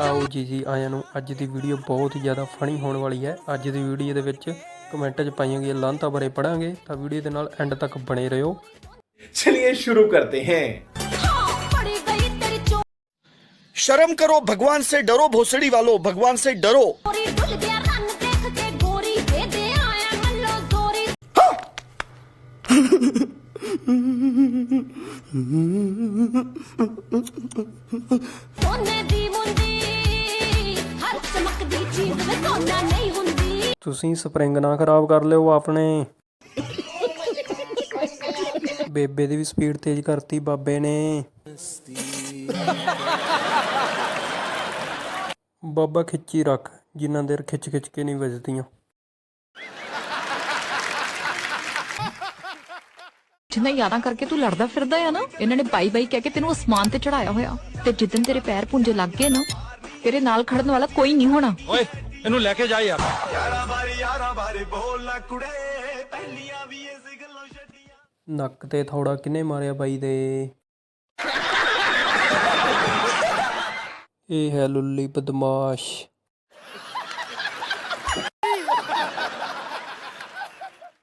ਆਓ ਜੀ ਜੀ ਆਇਆਂ ਨੂੰ ਅੱਜ ਦੀ ਵੀਡੀਓ ਬਹੁਤ ਹੀ ਜ਼ਿਆਦਾ ਫਨੀ ਹੋਣ ਵਾਲੀ ਹੈ ਅੱਜ ਦੀ ਵੀਡੀਓ ਦੇ ਵਿੱਚ ਕਮੈਂਟਾਂ 'ਚ ਪਾਈਆਂ ਗਈਆਂ ਲਾਂਤਾਂ ਬਾਰੇ ਪੜਾਂਗੇ ਤਾਂ ਵੀਡੀਓ ਦੇ ਨਾਲ ਐਂਡ ਤੱਕ ਬਣੇ ਰਹੋ चलिए शुरू करते हैं पड़ी गई तेरी शर्म करो भगवान से डरो भोसड़ी वालों भगवान से डरो ਤੁਸੀਂ ਸਪਰਿੰਗ ਨਾ ਖਰਾਬ ਕਰ ਲਿਓ ਆਪਣੇ। ਬੇਬੇ ਦੀ ਵੀ ਸਪੀਡ ਤੇਜ਼ ਕਰਤੀ ਬਾਬੇ ਨੇ। ਬਾਬਾ ਖਿੱਚੀ ਰੱਖ ਜਿੰਨਾ ਦੇਰ ਖਿੱਚ ਖਿੱਚ ਕੇ ਨਹੀਂ ਵੱਜਦੀਆਂ। ਜਿੰਨਾ ਯਾਦਾਂ ਕਰਕੇ ਤੂੰ ਲੜਦਾ ਫਿਰਦਾ ਆ ਨਾ ਇਹਨਾਂ ਨੇ ਬਾਈ ਬਾਈ ਕਹਿ ਕੇ ਤੈਨੂੰ ਅਸਮਾਨ ਤੇ ਚੜਾਇਆ ਹੋਇਆ। ਤੇ ਜਿੱਦਨ ਤੇਰੇ ਪੈਰ ਪੁੰਜੇ ਲੱਗ ਗਏ ਨਾ ਤੇਰੇ ਨਾਲ ਖੜਨ ਵਾਲਾ ਕੋਈ ਨਹੀਂ ਹੋਣਾ। ਓਏ ਇਹਨੂੰ ਲੈ ਕੇ ਜਾ ਯਾਰ। ਨੱਕ ਤੇ ਥੋੜਾ ਕਿਨੇ ਮਾਰਿਆ ਬਾਈ ਦੇ? ਇਹ ਹੈ ਲੁੱਲੀ ਬਦਮਾਸ਼।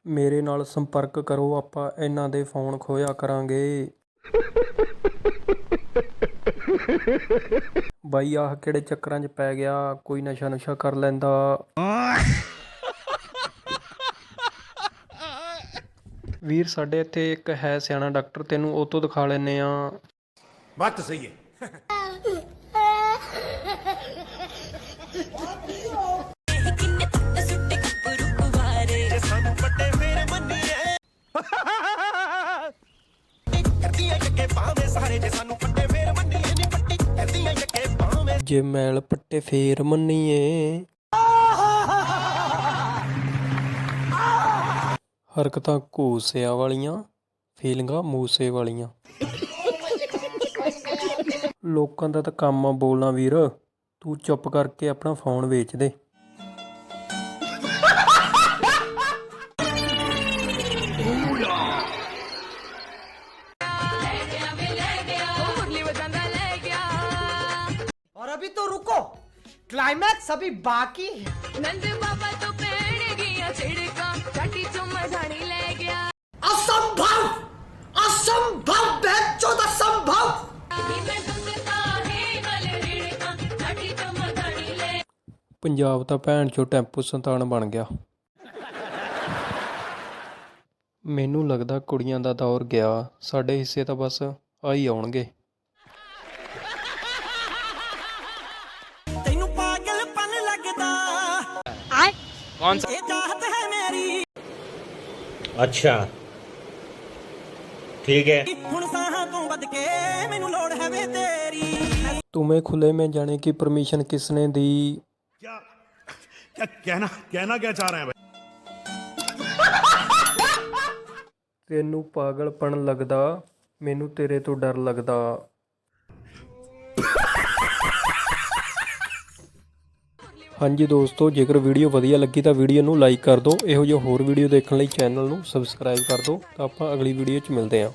ਮੇਰੇ ਨਾਲ ਸੰਪਰਕ ਕਰੋ, ਆਪਾਂ ਇਹਨਾਂ ਦੇ ਫੋਨ ਖੋਇਆ ਕਰਾਂਗੇ। ਬਾਈ ਆਹ ਕਿਹੜੇ ਚੱਕਰਾਂ 'ਚ ਪੈ ਗਿਆ? ਕੋਈ ਨਸ਼ਾ ਨੁਸ਼ਾ ਕਰ ਲੈਂਦਾ। ਵੀਰ ਸਾਡੇ ਇੱਥੇ ਇੱਕ ਹੈ ਸਿਆਣਾ ਡਾਕਟਰ ਤੈਨੂੰ ਉਹ ਤੋਂ ਦਿਖਾ ਲੈਨੇ ਆ ਬਾਤ ਸਹੀ ਹੈ। ਜੇ ਜੇ ਮੈਲ ਪੱਟੇ ਫੇਰ ਮੰਨੀਏ। ਹਰਕਤਾਂ ਘੂਸਿਆਂ ਵਾਲੀਆਂ, ਫੀਲਿੰਗਾਂ ਮੂਸੇ ਵਾਲੀਆਂ। ਲੋਕਾਂ ਦਾ ਤਾਂ ਕੰਮ ਆ ਬੋਲਣਾ ਵੀਰ, ਤੂੰ ਚੁੱਪ ਕਰਕੇ ਆਪਣਾ ਫੋਨ ਵੇਚ ਦੇ। रुको क्लाइमैक्स अभी बाकी है ਨੰਦ ਬਾਬਾ ਤੋਂ ਪੈਣ ਗਿਆ ਛਿੜਕਾਂ ਚਾਟੀ ਚੋਂ ਮਧਾਣੀ ਲੈ ਗਿਆ असंभव असंभव बेचोद असंभव ਮੈਂ ਤੁਮ ਕਾਹੇ ਨਾਲ ਰਿੜਕਾਂ ਚਾਟੀ ਚੋਂ ਮਧਾਣੀ ਲੈ ਪੰਜਾਬ ਤਾਂ ਭੈਣ ਚੋ ਟੈਂਪੂ ਸੰਤਾਨ ਬਣ ਗਿਆ ਮੈਨੂੰ ਲੱਗਦਾ ਕੁੜੀਆਂ ਦਾ ਦੌਰ ਗਿਆ ਸਾਡੇ ਹਿੱਸੇ ਤਾਂ ਬਸ ਆ ਹੀ ਆਉਣਗੇ ਕੌਣ ਇਹ ਚਾਹਤ ਹੈ ਮੇਰੀ अच्छा ठीक है ਹੁਣ ਸਾਹਾਂ ਤੋਂ ਵੱਧ ਕੇ ਮੈਨੂੰ ਲੋੜ ਹੈ ਵੇ ਤੇਰੀ तुम्हें खुले में जाने की परमिशन किसने दी क्या क्या कहना कहना क्या चाह रहे हैं भाई ਤੈਨੂੰ ਪਾਗਲਪਣ ਲੱਗਦਾ ਮੈਨੂੰ ਤੇਰੇ ਤੋਂ ਡਰ ਲੱਗਦਾ ਹਾਂਜੀ ਦੋਸਤੋ, ਜੇਕਰ ਵੀਡੀਓ ਵਧੀਆ ਲੱਗੀ ਤਾਂ ਵੀਡੀਓ ਨੂੰ ਲਾਈਕ ਕਰ ਦਿਓ। ਇਹੋ ਜਿਹੇ ਹੋਰ ਵੀਡੀਓ ਦੇਖਣ ਲਈ ਚੈਨਲ ਨੂੰ ਸਬਸਕ੍ਰਾਈਬ ਕਰ ਦਿਓ ਤਾਂ ਆਪਾਂ ਅਗਲੀ ਵੀਡੀਓ 'ਚ ਮਿਲਦੇ ਹਾਂ।